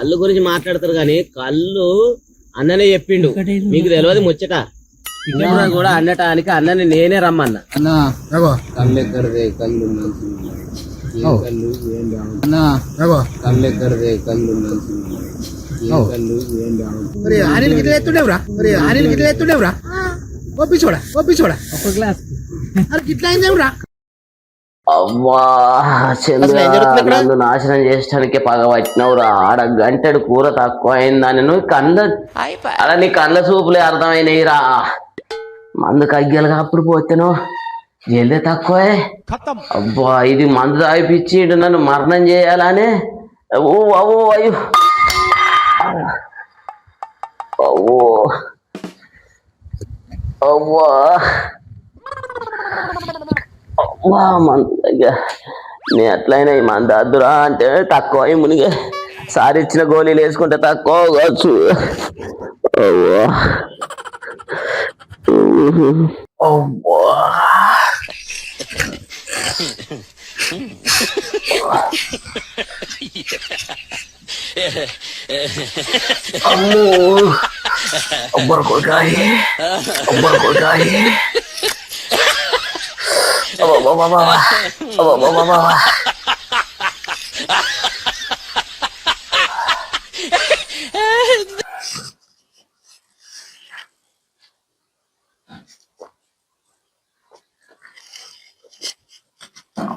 కళ్ళు గురించి మాట్లాడతారు కానీ కళ్ళు అన్ననే చెప్పిండు. మీకు తెలియదు ముచ్చట? ఇక్కడ కూడా అన్నటానికి అన్నని నేనే రమ్మన్నా. కళ్ళు ఎక్కడదే కళ్ళు కళ్ళు ఏం కళ్ళు ఎక్కడదే కళ్ళు మంచి కళ్ళు ఏం మరి ఆనిల్ గిట్ల ఎత్తుండేవురా? మరి ఆనిల్ గిట్ల ఎత్తుండేవురా? ఒప్పించోడా ఒప్పించోడా ఒక గ్లాస్. అరే గిట్ల అయిందేవురా? అవ్వా నన్ను నాశనం చేయడానికి పగ పట్టినవురా. ఆడ గంటెడు కూర తక్కువ అయిందని నువ్వు కంద అలా నీ కంద చూపులే అర్థమైనయిరా. మందు కగ్గలుగా అప్పుడు పోతేనో. జల్దే తక్కువే. అబ్బా ఇది మందు తాగిపిచ్చిండు నన్ను మరణం చేయాలనే. ఓ అవో అయ్యో. అవ్వో. అవ్వా. వా మందు దగ్గర. నేను ఎట్లయినా ఈ మందు అద్దురా అంటే తక్కువ. అయి మునిగే సారి ఇచ్చిన గోళీలు వేసుకుంటే తక్కువ కావచ్చు. అమ్మో. అబ్బరు కొట్టాయి అబ్బరు కొట్టాయి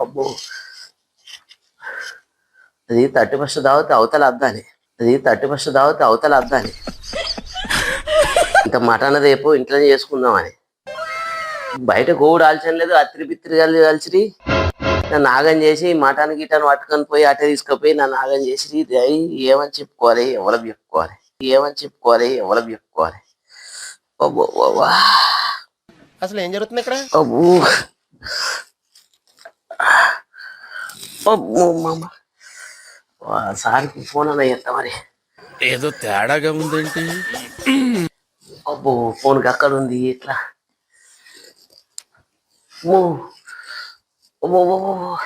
అబ్బో. అది థర్టీ ఫస్ట్ దావతే అవతల అద్దాలి. అది థర్టీ ఫస్ట్ దావతే అవతల అద్దాలి. ఇంత మటన్ రేపు ఇంట్లోనే చేసుకుందామని. బయట గోవుడు ఆల్చన లేదు అత్తిరి పిత్తిరి కలిసి నన్ను నాగం చేసి మటన్ గిటన్ పట్టుకొని పోయి అట్టే తీసుకుపోయి నన్ను నాగం చేసి ఏమని చెప్పుకోవాలి? ఎవరికి చెప్పుకోవాలి? ఏమని చెప్పుకోవాలి? ఎవరికి చెప్పుకోవాలి. అసలు ఏం జరుగుతుంది ఇక్కడ? అబ్బో. అబ్బో, మామ. వా, సార్కి ఫోన్ అన్న చేస్తా మరి. ఏదో తేడాగా ఉందేంటి? అబ్బో ఫోన్కి అక్కడ ఉంది ఇట్లా. అమ్మో. అమ్మో, అమ్మో, అమ్మో.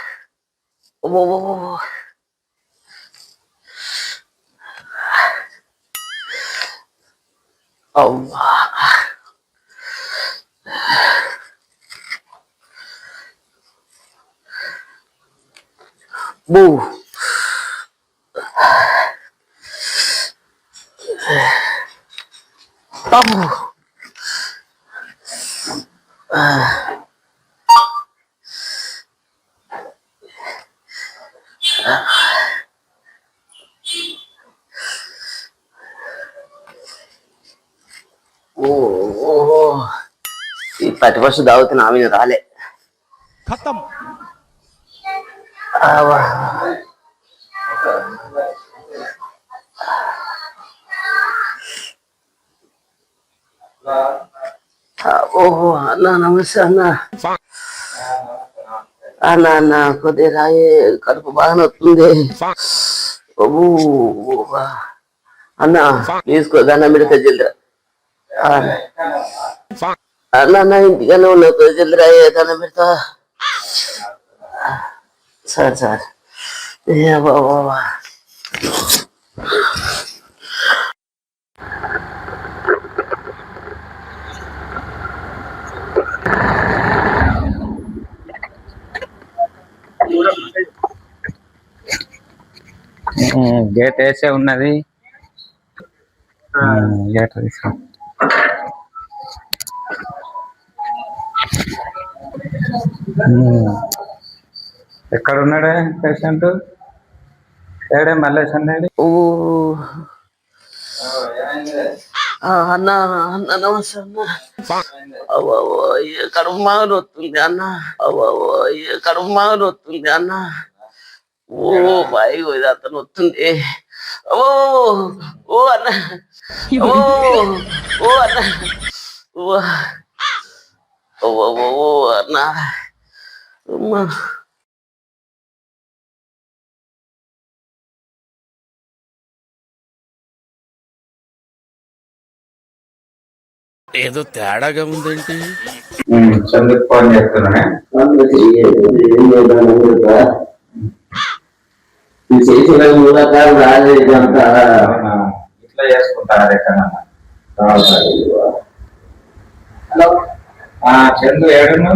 అమ్మో, అమ్మో, అమ్మో. అవ్వా బూ అబ్బో ఓ ఓ ఈ పది వర్షం తాగుతున్న ఆమె రాలే. ఓహో అన్న నమస్తే అన్న. అన్న అన్న కొద్దిగా రాయే కడుపు బాగా నొస్తుంది అన్న తీసుకో దండం పెడితే జల్దిరా అన్న అన్న ఇంటికన్నా ఉన్నా కొద్దిగా జల్దిరా ఏ దండం పెడతా సార్ సార్. ఏ బాబా గేట్ వేసే ఉన్నది. గేట్ తీసుకో. ఎక్కడ ఉన్నాడే పేషెంట్? ఏడే మల్లేష్ అన్నాడు ఓ. అన్న అన్న నమస్తే అన్న. అవ్వ, కడుపు మాగులు వస్తుంది అన్న. అవ్వ, కడుపు మాగులు వస్తుంది అన్న. ఓ బాయ్ ఇది అతను వస్తుంది. ఓ ఓ అన్న. ఓ ఓ అన్న. ఓ ఓ అన్న. ఏదో తేడాగా ఉందేంటి? చందుకు ఫోన్ చేస్తున్నానే. చేసిన మూలకాలు? ఇట్లా చేసుకుంటారు ఎక్కడన్నా హలో. ఆ, చందు ఏడును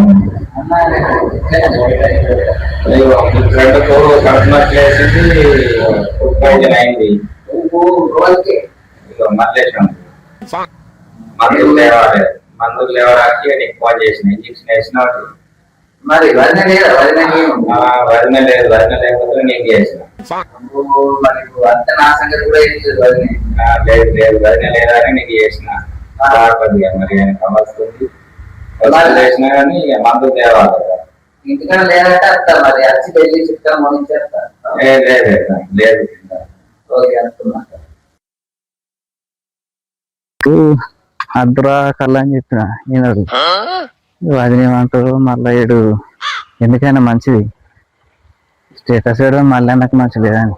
రెండు కోరు కడుపునట్లు అయింది ఇక మందులు లేవాలి మందులు లేవడానికి నీకు ఫోన్ చేసిన ఇంజక్షన్ వేసిన మరి వదిన లేదా వదిన లేదు వదిన లేకపోతే నేను చేసిన. మరి అంత నా సంగతి కూడా లేదు లేదు వదిన లేదా నీకు చేసిన బాగుంది మరి ఆయన అవస్తుంది చేసినా కానీ మందులు తేవాలి. ఇంటికన్నా లేదంటే అత్త మరి అచ్చి పెళ్ళి చిత్రం మనం చేస్తా లేదు లేదు లేదు. ఓకే అనుకున్నా. అద్దురా కల్లా అని చెప్పిన ఈనాడు. వదిన ఏమంటారు? మళ్ళా ఏడు. ఎందుకైనా మంచిది. స్టేటస్ వేయడం మళ్ళీ నాకు మంచిది అని.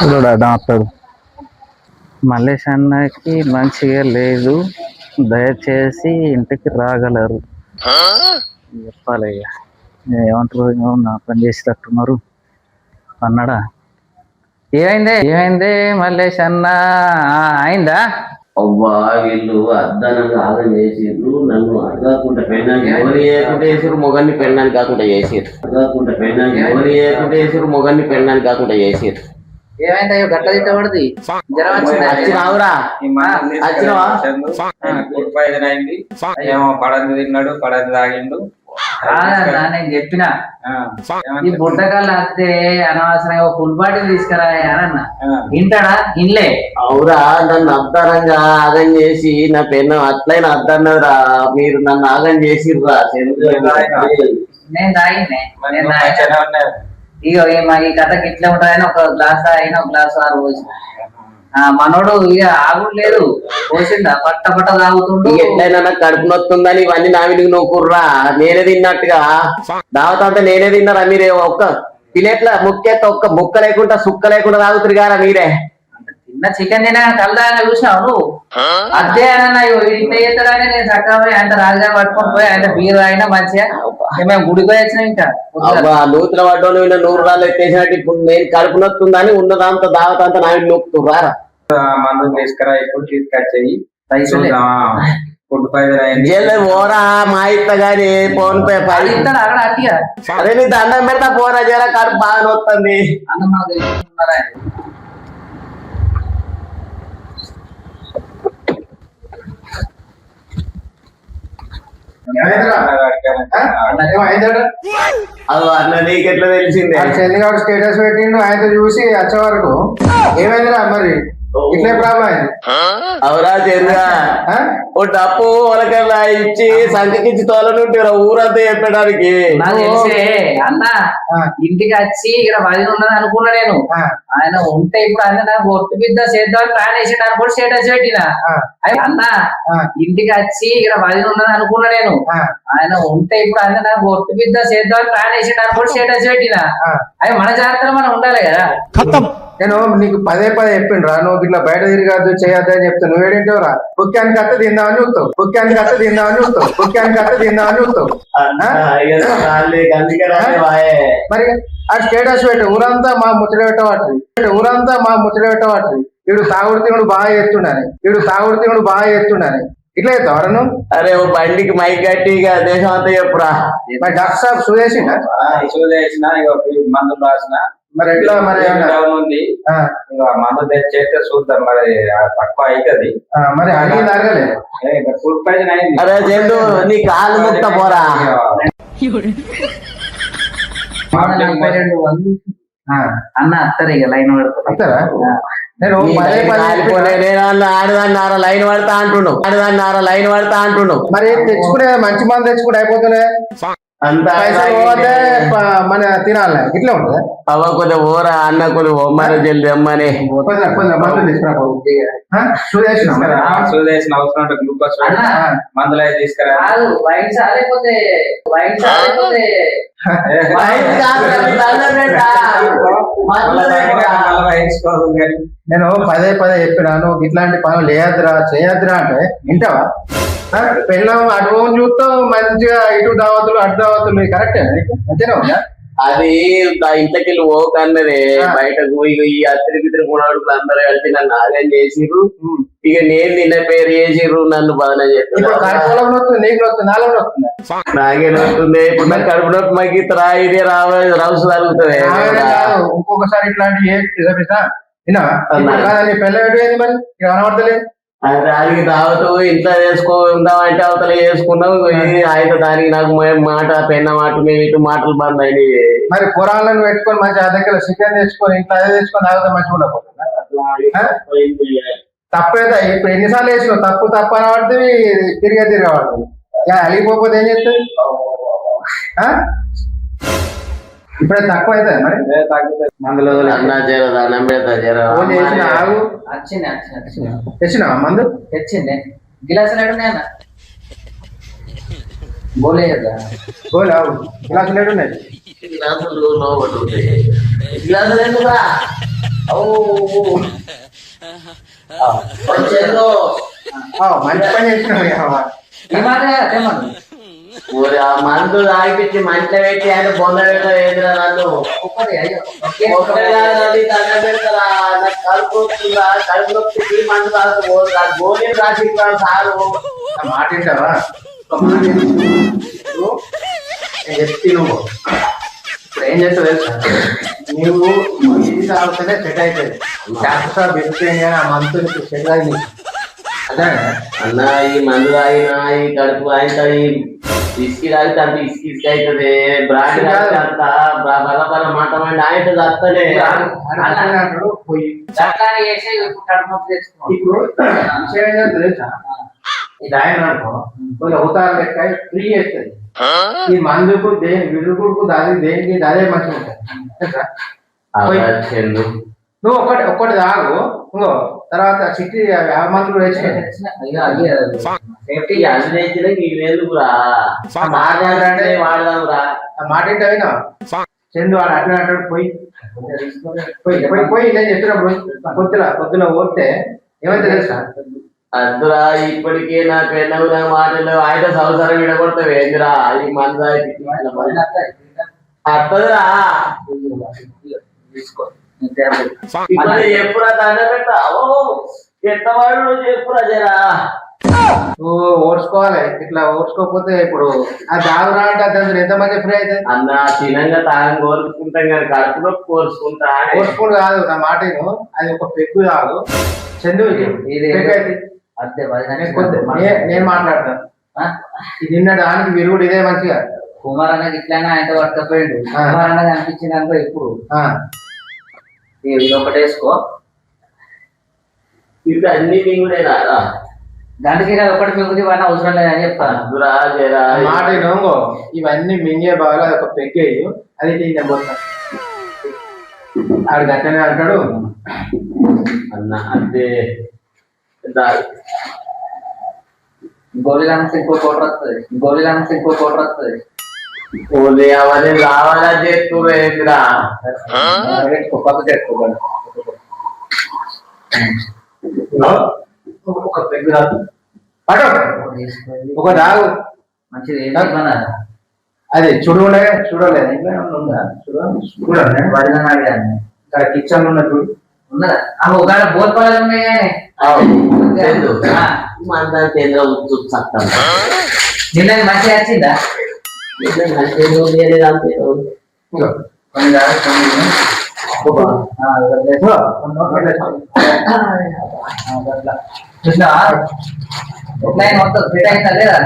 చూడు డాక్టర్ మల్లేష్ అన్నకి మంచిగా లేదు. దయచేసి ఇంటికి రాగలరు. చెప్పాలి ఇక ఏమంటారు? ఏమో నా పని చేసేటట్టున్నారు. అన్నాడా? ఏమైంది? ఏమైంది మల్లేష్ అన్న అయిందా? అవ్వా వీళ్ళు అద్దానంగా ఆగం చేసిండ్రు. నన్ను అడగకుండా పెళ్ళాన్ని ఎవరు చేయకుండా చేసారు మొగన్ని పెళ్ళాన్ని కాకుండా చేసారు అడగకుండా పెళ్ళాన్ని ఎవరు చేయకుండా చేసారు మొగన్ని పెళ్ళాన్ని కాకుండా చేసారు ఏమైంది అయ్యో గట్ల తిట్టబడింది జ్వరం వచ్చిందా? వచ్చినావురా వచ్చినావా? పాయిజన్ అయింది ఏమో పడంది తిన్నాడు పడంది తాగిండు. కాదన్నా నేను చెప్పిన. ఈ? బుడ్డకాళ్ళు వస్తే అనవసరంగా ఫుల్ బాటిల్ తీసుకురా అని అన్న. వింటాడా? ఇన్లే అవురా నన్ను అద్దానంగా ఆగం చేసి నా పెన్ను అట్లయినా అద్దన్నదిరా మీరు నన్ను ఆగం చేసిర్రా. నేను తాగిందే నేను ఇగో ఈ ఈ కథకి ఇట్లా ఉంటుందని ఒక గ్లాస్ అయినా ఒక గ్లాస్ ఆరు పోసి. ఆ మనోడు ఇక ఆగుడు లేదు పోసిండా పట్ట పట్ట తాగుతుండు. ఎట్లయినా నాకు కడుపు నొత్తుందని ఇవన్నీ నా వినికి నూకుర్రా నేనే తిన్నట్టుగా. దావతంతా నేనే తిన్నారా మీరే ఒక్క తినేట్లా ముక్కెత్త ఒక్క ముక్క లేకుండా సుక్క లేకుండా తాగుతురు గారా మీరే? చిన్న చికెన్ తినా కలదాగా చూసినావు నువ్వు? అదే అన్న చేస్తాడని నేను చక్కగా ఆయన రాజుగా పట్టుకొని పోయి ఆయన బీరు అయినా మంచిగా. మేము గుడికి పోయి వచ్చినాం ఇంకా. నూతుల పడ్డోళ్ళు వీళ్ళ నూరు రాళ్ళు ఎత్తేసినట్టు ఇప్పుడు నేను కడుపు నొత్తుందని ఉన్నదాంతో దావత అంతా నా విడి నొక్కుతుర్రా ఆ, మందులు తీసుకురా ఇప్పుడు తీసుకొచ్చేయి పోరా మా ఇత్త గాని ఫోన్ పే అది పది ఇస్తాడు అక్కడ అట్టిగా అదే నీ దండం పెడతా పోరా జర కడుపు బాగా నొత్తుంది. అన్న అన్న నీకెట్లా తెలిసిందే? చంద్రగాడు స్టేటస్ పెట్టిండు ఆయనతో చూసి వచ్చే వరకు. ఏమైందిరా మరి? ఇట్లే ప్రాబ్లం అయింది అవురా? ఓ డప్పు వాళ్ళకల్లా ఇచ్చి సంఖకిచ్చి తోలనుంటారు ఊరంతా చెప్పడానికి నాకు తెలిసే అన్న. ఇంటికి వచ్చి ఇక్కడ వదిలి ఉన్నది అనుకున్నా నేను. ఆయన ఉంటే ఇప్పుడు అన్న నాకు ఒట్టు బిద్ద చేద్దామని ప్లాన్ వేసి అనుకోని స్టేటస్ పెట్టిన. అన్న. ఇంటికి వచ్చి ఇక్కడ వదిలి ఉన్నది అనుకున్నా నేను. ఆయన ఉంటే ఇప్పుడు అన్న నాకు ఒట్టు బిద్ద చేద్దామని ప్లాన్ వేసి అనుకోని స్టేటస్ పెట్టిన. అవి మన జాగ్రత్తలో మనం ఉండాలి కదా. నేను నీకు పదే పదే చెప్పిండ్రా నువ్వు ఇట్లా బయట తిరగద్దు చేయొద్దు అని చెప్తాను నువ్వేడేంటివరా ముఖ్యానికి అత్త తిందామని చూస్తావు. ముఖ్యానికి అత్త తిందామని చూస్తావు. ముఖ్యానికి అత్త తిందామని చూస్తావు. మరి ఆ స్టేటస్ పెట్టి ఊరంతా మా ముచ్చట పెట్టవాటి ఊరంతా మా ముచ్చట పెట్టవాటి వీడు తాగుడు తినుడు బాగా ఎత్తుండని వీడు తాగుడు తినుడు బాగా ఎత్తుండని ఇట్లా ఎత్తావరా నువ్వు? అరే ఓ బండికి మైక్ కట్టి ఇక దేశం అంతా చెప్పురా. మరి డాక్టర్ సాబ్ ఇష్యూ చేసిన ఇక మందులు రాసిన. మరి ఎట్లా మరి? డౌన్ ఉంది? ఆ, ఇక మందు తెచ్చేస్తే చూద్దాం మరి తక్కువ అవుతుంది. ఆ, మరి అడిగింది అడగలే. ఫుడ్ పాయిజన్ అయింది. అరే చందు నీ కాలు ముక్త పోరా. అన్న అత్తరు ఇక లైన్ పడుతుంది. అంతేనా నేను లైన్ ఆడదాన్నార పడతా అంటుండు. ఆడదాన్నార లైన్ పడతా అంటుండు. మరి తెచ్చుకునే మంచి మంది తెచ్చుకుంటే అయిపోతుంది అంతా పైసలు పోతే మన తినాలి. ఇట్లా ఉంటుంది? అవ్వ కొద్దిగా ఓరా అన్న కొద్దిగా ఒమ్మని జల్ది అమ్మని. కొంచెం కొంచెం మందులు తీసుకురా. నేను పదే పదే చెప్పినాను ఇట్లాంటి పనులు చేయద్రా చేయద్రా అంటే వింటావా? పెళ్ళం అటు చూస్తావు మంచిగా ఇటు దావతులు అటు దావతులు కరెక్టే? అంతేనా అది ఇంట్లోకి వెళ్ళి పోకన్నదే ఆ. బయటకు పోయి ఈ అత్తిరి బిత్తిరి మూడు అందరూ కలిసి నన్ను చేసిర్రు. ఉమ్. ఇక నేను నిన్న పేరు చేసిర్రు నన్ను కడుపులో నొస్తుంది నీకు నొస్తుంది ఇప్పుడు నాకు కడుపు నొప్పి మగ్గిత్తరా ఇదే రావ రౌసు తగ్గుతుంది ఇంకొకసారి ఇట్లాంటి ఏంది మరి? కనబడతలేదు. దానికి దావతు ఇంట్లో వేసుకో ఉందాం అంటే అవతల వేసుకున్నాం ఇది అయితే దానికి నాకు మాట పెన్న మాట మేము ఇటు మాటలు బంద్ అయినాయి. మరి పురాణాలను పెట్టుకొని మంచి అద్దెకల చికెన్ తెచ్చుకొని ఇంట్లో అదే తెచ్చుకొని తాగితే మంచిగా ఉండకపోతుందా? తప్పేదా ఇప్పుడు ఎన్నిసార్లు వేసినావు తప్పు తప్పు అని పడుతుంది తిరిగే తిరిగి పడుతుంది అలిగిపోతే ఏం చేస్తుంది ఆ? ఇప్పుడే తక్కువ అవుతుంది మరి మందులో చేసిన తెచ్చినావా మందు? తెచ్చింది. గిలాసులు ఎడున్నాయన్న గోలు ఎందుకురా మంచి పని చేసినావు ఈ మాట ఆ మందు తాగిపించి మంచిగా పెట్టి ఆయన బొంద పెట్టారు నన్ను? దండం పెడతారా? నాకు కడుపు వస్తుందా కడుపు నొప్పి మందు తాగు గోళీ రాసి సారు మాట మాట విను. నువ్వు ఇప్పుడు ఏం చేస్తావు తెలుసా? నువ్వు ఇది తాగితేనే సెట్ అవుతుంది. పెడితే కానీ ఆ మంత్ సెట్ అయింది అదే అన్న ఈ మందు తాగినా ఈ కడుపు ఆయన ఇసుకి తాగితే అంత ఇసుకి ఇసుక అవుతుంది బ్రాండ్ తాగితే అంత బల బల మాట ఆయన చేసి ఇప్పుడు విషయం తెలుసా? ఇది ఆయన అనుకో కొంచెం అవతారం లెక్క ఫ్రీ చేస్తుంది. ఈ మందుకు దేని విరుగుడుకు దాని దేనికి అదే మంచిగా ఉంటుంది. నువ్వు ఒకటి ఒకటి తాగు. ఇంకో తర్వాత చిట్టి ఆ మందులు సేఫ్టీ మాట్లాడాలంటే వాడదాంరా ఆ మాట ఏంటో అయినా చందు వాడు అట్లా అంటాడు పోయి. పోయి పోయి పోయి నేను చెప్పినప్పుడు పొద్దున పొద్దున పోతే ఏమైతే తెలుసా? అద్దురా ఇప్పటికే నా పెళ్ళవు నా మాటలు ఆయన సంవత్సరం విడగొడతావు. ఏందిరా? ఈ మందు అత్తదిరా. తీసుకో. దండ ఎత్తవాడు చెప్పురా జరా. నువ్వు ఓడ్చుకోవాలి ఇట్లా ఓడ్చుకోకపోతే ఇప్పుడు ఆ దాగురా అంటే అతను ఎంతమంది ఫ్రీ అవుతుంది అన్న తినంగా తాగం కోరుకుంటాం కానీ కడుపులో కోరుకుంటా ఓడ్చుకోడు కాదు నా మాట. అది ఒక పెగ్గు కాదు. చందు ఇది. అయితే. అదే నేను మాట్లాడతాను ఇది నిన్న దానికి విరుగుడు ఇదే మంచిగా. కుమార్ అన్నకి ఇట్లానే ఆయన పట్టకపోయిండు. కుమార్ అన్నది అనిపించింది అనుకో ఇప్పుడు. ఇది ఒకటి వేసుకో ఇది అన్ని మింగుడేనా గంటకి కదా ఒకటి మిగులుది వాడిని అవసరం లేదని చెప్తాను అద్దురా జరా నా మాట విను. ఇవన్నీ మింగే బాగా అది ఒక పెగ్గేయు అది నేను పోతాను ఆడు గట్టనే అంటాడు అన్న అంతే. దా- గోళీ రామస్ ఇంకో కోటర్ వస్తుంది. గోళీ రామస్ ఇంకో కోటర్ వస్తుంది. ఓలే అవన్నీ రావాలా పెట్టుకో పక్క పెట్టుకో ఒక పెగ్గు రాదు పడు ఒక దాగు మంచిది అది చూడు చూడలేదు ఇంకా ఉందా? చూడ చూడండి వదిన అడిగాను ఇక్కడ కిచెన్ ఉన్న చూడు ఉన్నదా? ఆ ఒకవేళ బోర్పడాలు ఉన్నాయి కానీ. మంచిగా వచ్చిందా? మొత్తం ఫిట్ లేదా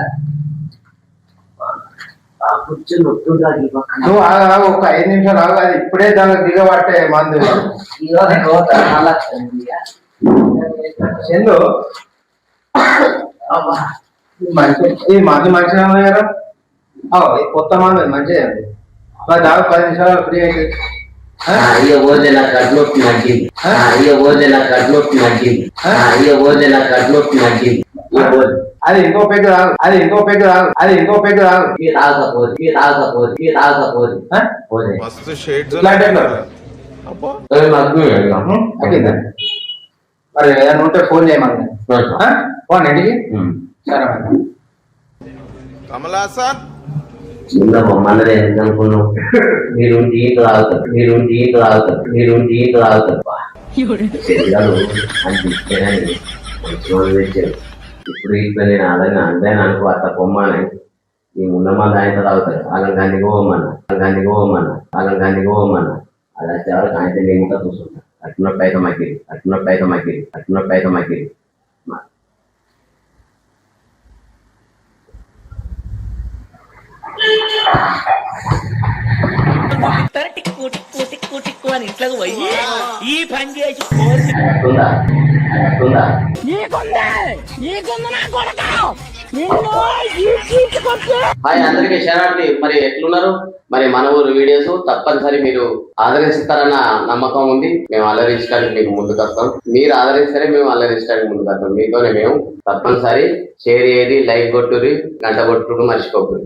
కూర్చొని నువ్వు ఆగు, ఒక ఐదు నిమిషాలు ఆగు అది ఇప్పుడే దానికి దిగబట్టే మందు ఈరోజు నేను మంచి ఈ మందు మంచిగా ఉంది కదా కొత్త మామే మంచిదే అండి మరి దాదాపు పది నిమిషాలు ఫ్రీ అయితే. అయ్యో ఓదే నాకు అడ్లొప్పి నగ్గింది అయ్యో ఓదే నాకు అడ్లొప్పి నగ్గింది అయ్యో ఓదే నాకు అడ్లొప్పి నగ్గింది అది ఇంకో పెగ్గు రాదు. అది ఇంకో పెగ్గు రాదు. అది ఇంకో పెగ్గు రాదు. మరి ఏదైనా ఉంటే ఫోన్ చేయమని ఫోన్ ఇంటికి. సరే కమలాసన్ చిన్న మమ్మల్ని అనుకున్నావు మీరు దీంట్లో ఆగుతారు మీరు దీంట్లో ఆగుతారు మీరు దీంట్లో ఆగుతారు శరీరాలు అనిపించాయని తెచ్చారు ఇప్పుడు ఇట్లా నేను అనుకో అత్త పొమ్మని మేము ఉన్నమా దానితో తాగుతారు. అలా గాన్ని గోవమన్న అలా గాన్ని గోవమన్న అలా గాన్ని గోవమన్న అలా వచ్చేవాళ్ళకి ఆయన నేను ఇంకా చూసుకుంటాను అట్టినప్పుడు అయితే మాకి అట్టినప్పుడు అయితే మాకి అట్టినప్పుడు అయితే మాకి మగ్గిరి అట్టుందా అట్టుందా హాయ్ అందరికీ శరణార్థి. మరి ఎట్లున్నారు? మరి మన ఊరు వీడియోస్ తప్పనిసరి మీరు ఆదరిస్తారన్న నమ్మకం ఉంది. మేము అలరించడానికి మీకు ముందుకు వస్తాం మీరు ఆదరిస్తేనే మేము అలరించడానికి ముందుకు వస్తాం మీతోనే మేము తప్పనిసరి. షేర్ చేయరి లైక్ కొట్టురి గంట కొట్టుడు మర్చిపోకూరి